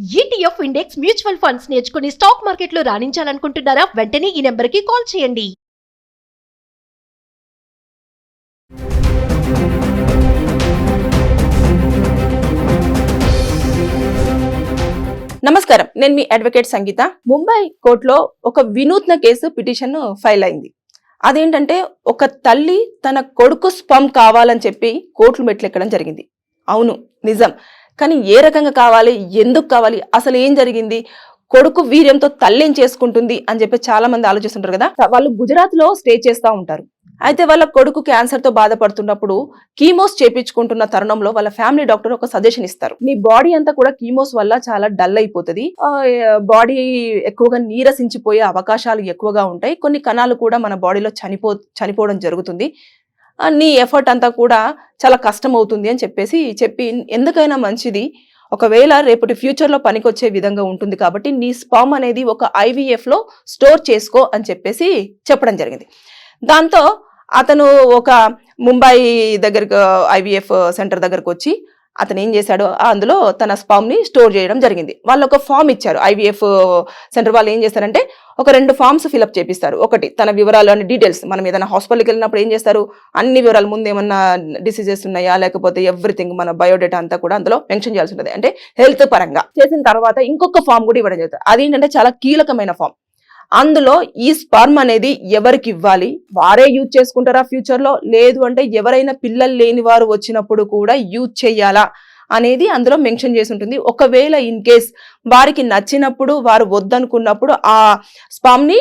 ETF index mutual funds నేర్చుకుని stock మార్కెట్లో రాణించాలనుకుంటున్నారా? వెంటనే ఈ నెంబర్కి కాల్ చేయండి. నమస్కారం. నేను మీ అడ్వకేట్ సంగీత. ముంబై కోర్టులో ఒక వినూత్న కేసు పిటిషన్ ఫైల్ అయింది. అదేంటంటే ఒక తల్లి తన కొడుకు స్పమ్ కావాలని చెప్పి కోర్టులు మెట్లెక్కడం జరిగింది. అవును నిజం. కానీ ఏ రకంగా కావాలి ఎందుకు కావాలి అసలు ఏం జరిగింది కొడుకు వీర్యంతో తల్లేం చేసుకుంటుంది అని చెప్పి చాలా మంది ఆలోచిస్తుంటారు కదా. వాళ్ళు గుజరాత్లో స్టే చేస్తూ ఉంటారు. అయితే వాళ్ళ కొడుకు క్యాన్సర్తో బాధపడుతున్నప్పుడు కీమోస్ చేపించుకుంటున్న తరుణంలో వాళ్ళ ఫ్యామిలీ డాక్టర్ ఒక సజెషన్ ఇస్తారు. నీ బాడీ అంతా కూడా కీమోస్ వల్ల చాలా డల్ అయిపోతుంది. బాడీ ఎక్కువగా నీరసించిపోయే అవకాశాలు ఎక్కువగా ఉంటాయి. కొన్ని కణాలు కూడా మన బాడీలో చనిపో చనిపోవడం జరుగుతుంది. నీ ఎఫర్ట్ అంతా కూడా చాలా కష్టం అవుతుంది అని చెప్పేసి చెప్పి ఎందుకైనా మంచిది. ఒకవేళ రేపటి ఫ్యూచర్లో పనికొచ్చే విధంగా ఉంటుంది కాబట్టి నీ స్పామ్ అనేది ఒక ఐవీఎఫ్లో స్టోర్ చేసుకో అని చెప్పేసి చెప్పడం జరిగింది. దాంతో అతను ఒక ముంబై దగ్గరకు ఐవీఎఫ్ సెంటర్ దగ్గరకు వచ్చి అతను ఏం చేశాడు అందులో తన స్పామ్ని స్టోర్ చేయడం జరిగింది. వాళ్ళు ఒక ఫామ్ ఇచ్చారు. ఐవీఎఫ్ సెంటర్ వాళ్ళు ఏం చేస్తారంటే ఒక రెండు ఫామ్స్ ఫిలప్ చేపిస్తారు. ఒకటి తన వివరాలు అని డీటెయిల్స్. మనం ఏదైనా హాస్పిటల్కి వెళ్ళినప్పుడు ఏం చేస్తారు? అన్ని వివరాలు ముందు ఏమన్నా డిసీజెస్ ఉన్నాయా? లేకపోతే ఎవ్రీథింగ్ మన బయోడేటా అంతా కూడా అందులో మెన్షన్ చేయాల్సి ఉంటుంది. అంటే హెల్త్ పరంగా. చేసిన తర్వాత ఇంకొక ఫామ్ కూడా ఇవ్వడం జరుగుతుంది. అదేంటంటే చాలా కీలకమైన ఫామ్. అందులో ఈ స్పర్మ్ అనేది ఎవరికి ఇవ్వాలి? వారే యూజ్ చేసుకుంటారా ఫ్యూచర్లో లేదు అంటే ఎవరైనా పిల్లలు లేని వారు వచ్చినప్పుడు కూడా యూజ్ చేయాలా? అనేది అందులో మెన్షన్ చేసి ఉంటుంది ఒకవేళ ఇన్ కేస్ వారికి నచ్చినప్పుడు వారు వద్దనుకున్నప్పుడు ఆ స్పామ్ని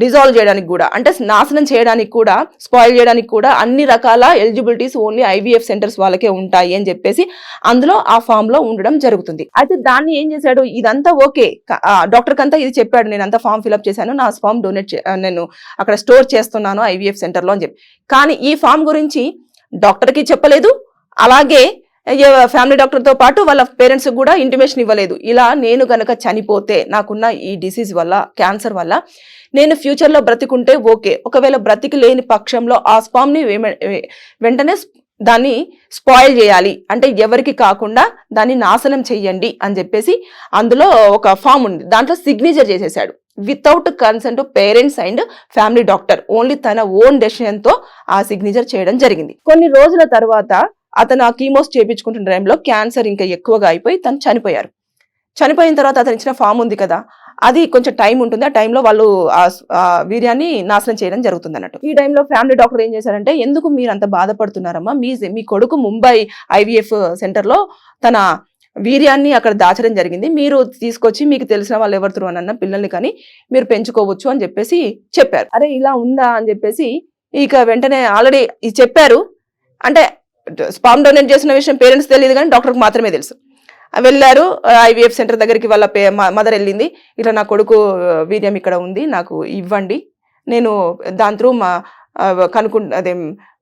డిజాల్వ్ చేయడానికి కూడా అంటే నాశనం చేయడానికి కూడా స్పాయిల్ చేయడానికి కూడా అన్ని రకాల ఎలిజిబిలిటీస్ ఓన్లీ ఐవీఎఫ్ సెంటర్స్ వాళ్ళకే ఉంటాయి అని చెప్పేసి అందులో ఆ ఫామ్లో ఉండడం జరుగుతుంది. అయితే దాన్ని ఏం చేశాడు? ఇదంతా ఓకే. డాక్టర్ కంతా ఇది చెప్పాడు. నేను అంతా ఫామ్ ఫిల్అప్ చేశాను. నా ఫామ్ డొనేట్ నేను అక్కడ స్టోర్ చేస్తున్నాను ఐవీఎఫ్ సెంటర్లో అని చెప్పి. కానీ ఈ ఫామ్ గురించి డాక్టర్కి చెప్పలేదు. అలాగే ఫ్యామిలీ డాక్టర్తో పాటు వాళ్ళ పేరెంట్స్ కూడా ఇంటిమేషన్ ఇవ్వలేదు. ఇలా నేను గనక చనిపోతే నాకున్న ఈ డిసీజ్ వల్ల క్యాన్సర్ వల్ల నేను ఫ్యూచర్లో బ్రతికుంటే ఓకే. ఒకవేళ బ్రతికి లేని పక్షంలో ఆ స్పామ్ని వెంటనే దాన్ని స్పాయిల్ చేయాలి. అంటే ఎవరికి కాకుండా దాన్ని నాశనం చెయ్యండి అని చెప్పేసి అందులో ఒక ఫామ్ ఉంది. దాంట్లో సిగ్నేచర్ చేసేసాడు. Without consent parents and family doctor only తన ఓన్ డెసిషన్తో ఆ సిగ్నేచర్ చేయడం జరిగింది. కొన్ని రోజుల తర్వాత అతను ఆ కీమోస్ చేపించుకుంటున్న టైంలో క్యాన్సర్ ఇంకా ఎక్కువగా అయిపోయి తను చనిపోయారు. చనిపోయిన తర్వాత అతను ఇచ్చిన ఫామ్ ఉంది కదా అది కొంచెం టైం ఉంటుంది. ఆ టైంలో వాళ్ళు ఆ వీర్యాన్ని నాశనం చేయడం జరుగుతుంది అన్నట్టు ఈ టైంలో ఫ్యామిలీ డాక్టర్ ఏం చేశారంటే ఎందుకు మీరు అంత బాధపడుతున్నారమ్మా? మీ మీ కొడుకు ముంబై ఐవీఎఫ్ సెంటర్లో తన వీర్యాన్ని అక్కడ దాచడం జరిగింది. మీరు తీసుకొచ్చి మీకు తెలిసిన వాళ్ళు ఎవరు అన్న పిల్లల్ని కానీ మీరు పెంచుకోవచ్చు అని చెప్పేసి చెప్పారు. అరే ఇలా ఉందా? అని చెప్పేసి ఇక వెంటనే ఆల్రెడీ ఇది చెప్పారు. అంటే స్పామ్ డొనేట్ చేసిన విషయం పేరెంట్స్ తెలియదు కానీ డాక్టర్కి మాత్రమే తెలుసు. వెళ్ళారు ఐవీఎఫ్ సెంటర్ దగ్గరికి వాళ్ళ పే మదర్ వెళ్ళింది. ఇట్లా నా కొడుకు వీర్యం ఇక్కడ ఉంది నాకు ఇవ్వండి. నేను దాని త్రూ మా కనుకు అదే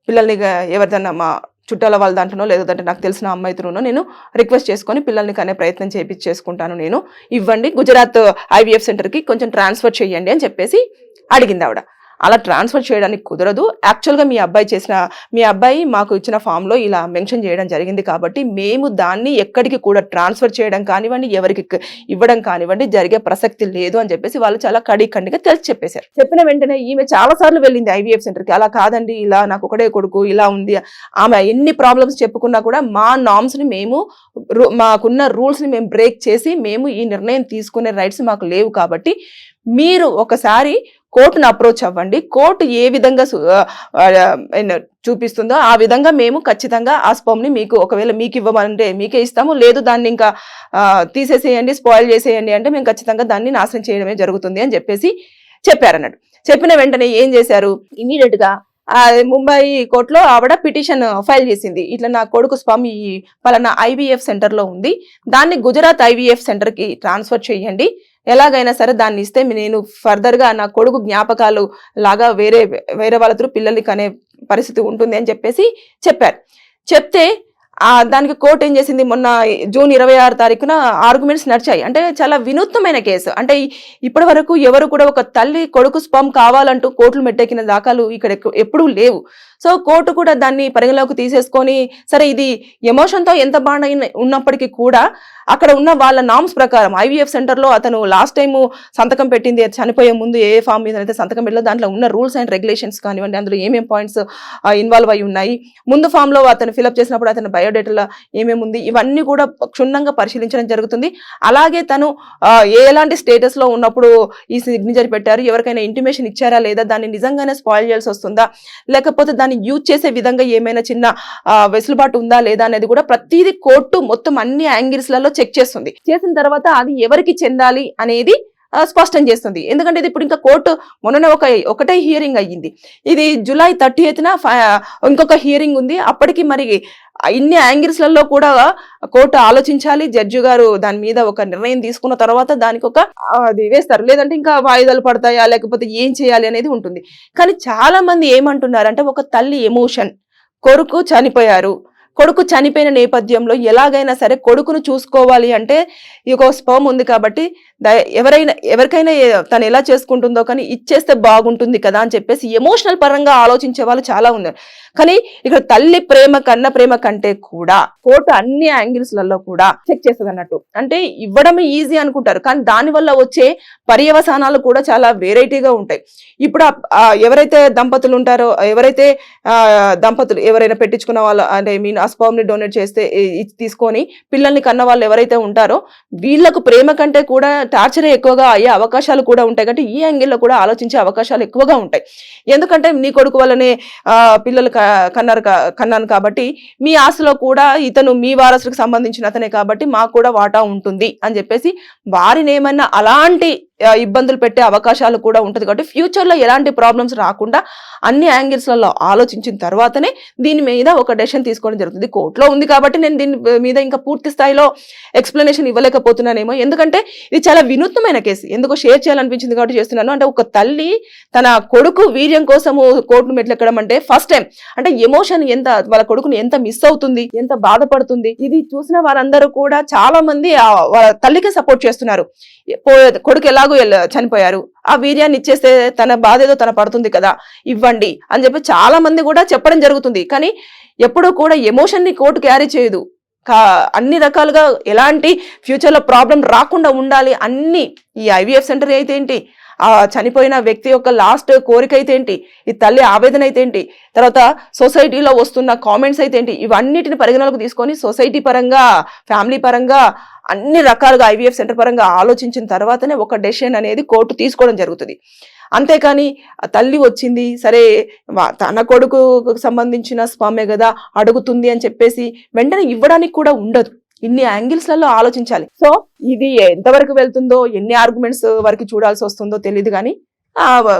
పిల్లల్ని ఎవరిదన్నా మా చుట్టాల వాళ్ళ దాంట్లోనో లేదంటే నాకు తెలిసిన అమ్మాయి త్రూనో నేను రిక్వెస్ట్ చేసుకొని పిల్లల్ని కనే ప్రయత్నం చేయించేసుకుంటాను నేను. ఇవ్వండి గుజరాత్ ఐవీఎఫ్ సెంటర్కి కొంచెం ట్రాన్స్ఫర్ చేయండి అని చెప్పేసి అడిగింది ఆవిడ. అలా ట్రాన్స్ఫర్ చేయడానికి కుదరదు. యాక్చువల్గా మీ అబ్బాయి చేసిన మీ అబ్బాయి మాకు ఇచ్చిన ఫామ్లో ఇలా మెన్షన్ చేయడం జరిగింది కాబట్టి మేము దాన్ని ఎక్కడికి కూడా ట్రాన్స్ఫర్ చేయడం కానివ్వండి ఎవరికి ఇవ్వడం కానివ్వండి జరిగే ప్రసక్తి లేదు అని చెప్పేసి వాళ్ళు చాలా కడికండిగా తెలిసి చెప్పేశారు. చెప్పిన వెంటనే ఈమె చాలా సార్లు వెళ్ళింది ఐవీఎఫ్ సెంటర్కి. అలా కాదండి ఇలా నాకు ఒకటే కొడుకు ఇలా ఉంది. ఆమె ఎన్ని ప్రాబ్లమ్స్ చెప్పుకున్నా కూడా మా నామ్స్ని మేము మాకున్న రూల్స్ని మేము బ్రేక్ చేసి మేము ఈ నిర్ణయం తీసుకునే రైట్స్ మాకు లేవు కాబట్టి మీరు ఒకసారి కోర్టును అప్రోచ్ అవ్వండి. కోర్టు ఏ విధంగా చూపిస్తుందో ఆ విధంగా మేము ఖచ్చితంగా ఆ స్పమ్ని మీకు ఒకవేళ మీకు ఇవ్వమంటే మీకే ఇస్తాము. లేదు దాన్ని ఇంకా తీసేసేయండి స్పాయిల్ చేసేయండి అంటే మేము ఖచ్చితంగా దాన్ని నాశనం చేయడమే జరుగుతుంది అని చెప్పేసి చెప్పారన్నట్టు. చెప్పిన వెంటనే ఏం చేశారు? ఇమీడియట్గా ఆ ముంబై కోర్టులో ఆవిడ పిటిషన్ ఫైల్ చేసింది. ఇట్లా నా కొడుకు స్పమ్ ఈ పలానా ఐవీఎఫ్ సెంటర్లో ఉంది. దాన్ని గుజరాత్ ఐవీఎఫ్ సెంటర్కి ట్రాన్స్ఫర్ చేయండి. ఎలాగైనా సరే దాన్ని ఇస్తే నేను ఫర్దర్గా నా కొడుకు జ్ఞాపకాలు లాగా వేరే వేరే వాళ్ళతో పిల్లలకి అనే పరిస్థితి ఉంటుంది అని చెప్పేసి చెప్పారు. చెప్తే దానికి కోర్టు ఏం చేసింది? మొన్న జూన్ ఇరవై ఆరు తారీఖున ఆర్గ్యుమెంట్స్ నడిచాయి. అంటే చాలా వినూత్నమైన కేసు. అంటే ఇప్పటి వరకు ఎవరు కూడా ఒక తల్లి కొడుకు స్పమ్ కావాలంటూ కోర్టులు మెట్టెక్కిన దాఖలు ఇక్కడ ఎప్పుడూ లేవు. సో కోర్టు కూడా దాన్ని పరిగణలోకి తీసేసుకొని సరే ఇది ఎమోషన్తో ఎంత బాగా ఉన్నప్పటికీ కూడా అక్కడ ఉన్న వాళ్ళ నామ్స్ ప్రకారం ఐవీఎఫ్ సెంటర్లో అతను లాస్ట్ టైం సంతకం పెట్టింది చనిపోయే ముందు ఏ ఫామ్ మీద అయితే సంతకం పెట్టిందో దాంట్లో ఉన్న రూల్స్ అండ్ రెగ్యులేషన్స్ కానివ్వండి అందులో ఏమేమి పాయింట్స్ ఇన్వాల్వ్ అయి ఉన్నాయి. ముందు ఫామ్లో అతను ఫిలప్ చేసినప్పుడు అతను అతని బయోడేటాలో ఏమేమి ఉంది ఇవన్నీ కూడా క్షుణ్ణంగా పరిశీలించడం జరుగుతుంది. అలాగే తను ఎలాంటి స్టేటస్లో ఉన్నప్పుడు ఈ సిగ్నేచర్ పెట్టారు ఎవరికైనా ఇంటిమేషన్ ఇచ్చారా లేదా దాన్ని నిజంగానే స్పాయిల్ చేయాల్సి వస్తుందా లేకపోతే దాన్ని యూజ్ చేసే విధంగా ఏమైనా చిన్న వెసులుబాటు ఉందా లేదా అనేది కూడా ప్రతిదీ కోర్టు మొత్తం అన్ని యాంగిల్స్లలో చెక్ చేస్తుంది. చేసిన తర్వాత అది ఎవరికి చెందాలి అనేది స్పష్టం చేస్తుంది. ఎందుకంటే ఇది ఇప్పుడు ఇంకా కోర్టు మొన్ననే ఒక ఒకటే హియరింగ్ అయ్యింది. ఇది జూలై థర్టీ ఎయిత్న ఇంకొక హియరింగ్ ఉంది. అప్పటికి మరి ఇన్ని యాంగిల్స్లలో కూడా కోర్టు ఆలోచించాలి. జడ్జి గారు దాని మీద ఒక నిర్ణయం తీసుకున్న తర్వాత దానికి ఒక అది వేస్తారు. లేదంటే ఇంకా వాయిదాలు పడతాయా? లేకపోతే ఏం చేయాలి అనేది ఉంటుంది. కానీ చాలా మంది ఏమంటున్నారు అంటే ఒక తల్లి ఎమోషన్ కొడుకు చనిపోయారు. కొడుకు చనిపోయిన నేపథ్యంలో ఎలాగైనా సరే కొడుకును చూసుకోవాలి అంటే ఈ ఒక స్పర్మ్ ఉంది కాబట్టి ఎవరైనా ఎవరికైనా తను ఎలా చేసుకుంటుందో కానీ ఇచ్చేస్తే బాగుంటుంది కదా అని చెప్పేసి ఎమోషనల్ పరంగా ఆలోచించే వాళ్ళు చాలా ఉన్నారు. కానీ ఇక్కడ తల్లి ప్రేమ కన్న ప్రేమ కంటే కూడా కోర్టు అన్ని యాంగిల్స్లలో కూడా చెక్ చేస్తుంది అన్నట్టు. అంటే ఇవ్వడమే ఈజీ అనుకుంటారు. కానీ దానివల్ల వచ్చే పర్యవసానాలు కూడా చాలా వెరైటీగా ఉంటాయి. ఇప్పుడు ఎవరైతే దంపతులు ఉంటారో ఎవరైతే దంపతులు ఎవరైనా పెట్టించుకున్న వాళ్ళు అంటే ఐ మీన్ ఆ డొనేట్ చేస్తే తీసుకొని పిల్లల్ని కన్న వాళ్ళు ఎవరైతే ఉంటారో వీళ్ళకు ప్రేమ కంటే కూడా టార్చర్ ఎక్కువగా అయ్యే అవకాశాలు కూడా ఉంటాయి. కాబట్టి ఈ యాంగిల్లో కూడా ఆలోచించే అవకాశాలు ఎక్కువగా ఉంటాయి. ఎందుకంటే నీ కొడుకు వల్లనే పిల్లలు కన్నారు కన్నాను కాబట్టి మీ ఆశలో కూడా ఇతను మీ వారసులకు సంబంధించిన అతనే కాబట్టి మాకు కూడా వాటా ఉంటుంది అని చెప్పేసి వారిని ఏమన్నా అలాంటి ఇబ్బందులు పెట్టే అవకాశాలు కూడా ఉంటుంది కాబట్టి ఫ్యూచర్లో ఎలాంటి ప్రాబ్లమ్స్ రాకుండా అన్ని యాంగిల్స్లలో ఆలోచించిన తర్వాతనే దీని మీద ఒక డెసిషన్ తీసుకోవడం జరుగుతుంది. కోర్టులో ఉంది కాబట్టి నేను దీని మీద ఇంకా పూర్తి స్థాయిలో ఎక్స్ప్లెనేషన్ ఇవ్వలేకపోతున్నానేమో. ఎందుకంటే ఇది చాలా వినూత్నమైన కేసు ఎందుకో షేర్ చేయాలనిపించింది కాబట్టి చేస్తున్నాను. అంటే ఒక తల్లి తన కొడుకు వీర్యం కోసము కోర్టును మెట్లెక్కడం అంటే ఫస్ట్ టైం అంటే ఎమోషన్ ఎంత వాళ్ళ కొడుకుని ఎంత మిస్ అవుతుంది ఎంత బాధపడుతుంది. ఇది చూసిన వారందరూ కూడా చాలా మంది ఆ వాళ్ళ తల్లికి సపోర్ట్ చేస్తున్నారు. కొడుకు ఎలా ఎలాగో చనిపోయారు. ఆ వీర్యాన్ని ఇచ్చేస్తే తన బాధ ఏదో తన పడుతుంది కదా ఇవ్వండి అని చెప్పి చాలా మంది కూడా చెప్పడం జరుగుతుంది. కానీ ఎప్పుడూ కూడా ఎమోషన్ని కోర్టు క్యారీ చేయదు. కా- అన్ని రకాలుగా ఎలాంటి ఫ్యూచర్లో ప్రాబ్లం రాకుండా ఉండాలి అన్ని ఈ ఐవీఎఫ్ సెంటర్ అయితే ఏంటి? ఆ చనిపోయిన వ్యక్తి యొక్క లాస్ట్ కోరిక అయితే ఏంటి? ఈ తల్లి ఆవేదన అయితే ఏంటి? తర్వాత సొసైటీలో వస్తున్న కామెంట్స్ అయితే ఏంటి? ఇవన్నిటిని పరిగణలోకి తీసుకొని సొసైటీ పరంగా ఫ్యామిలీ పరంగా అన్ని రకాలుగా ఐవీఎఫ్ సెంటర్ పరంగా ఆలోచించిన తర్వాతనే ఒక డెసిషన్ అనేది కోర్టు తీసుకోవడం జరుగుతుంది. అంతేకాని తల్లి వచ్చింది సరే తన కొడుకు సంబంధించిన స్పామే కదా అడుగుతుంది అని చెప్పేసి వెంటనే ఇవ్వడానికి కూడా ఉండదు. ఇన్ని యాంగిల్స్లలో ఆలోచించాలి. సో ఇది ఎంతవరకు వెళ్తుందో ఎన్ని ఆర్గ్యుమెంట్స్ వరకు చూడాల్సి వస్తుందో తెలియదు కానీ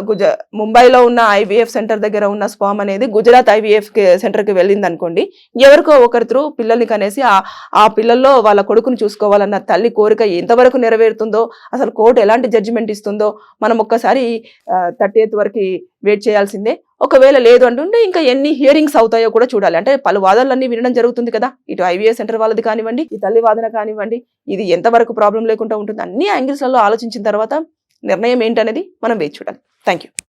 గుజ ముంబైలో ఉన్న ఐవీఎఫ్ సెంటర్ దగ్గర ఉన్న స్పామ్ అనేది గుజరాత్ ఐవీఎఫ్ సెంటర్కి వెళ్ళింది అనుకోండి ఎవరికో ఒకరి త్రూ పిల్లల్ని కనేసి ఆ ఆ పిల్లల్లో వాళ్ళ కొడుకుని చూసుకోవాలన్న తల్లి కోరిక ఎంతవరకు నెరవేరుతుందో అసలు కోర్టు ఎలాంటి జడ్జిమెంట్ ఇస్తుందో మనం ఒక్కసారి థర్టీ ఎయిత్ వరకు వెయిట్ చేయాల్సిందే. ఒకవేళ లేదు అంటుంటే ఇంకా ఎన్ని హియరింగ్స్ అవుతాయో కూడా చూడాలి. అంటే పలు వాదనలన్నీ వినడం జరుగుతుంది కదా. ఇటు ఐవీఎస్ సెంటర్ వాళ్ళది కానివ్వండి ఈ తల్లి వాదన కానివ్వండి ఇది ఎంతవరకు ప్రాబ్లం లేకుండా ఉంటుంది అన్ని యాంగిల్స్లలో ఆలోచించిన తర్వాత నిర్ణయం ఏంటనేది మనం వేచి చూడాలి. Thank you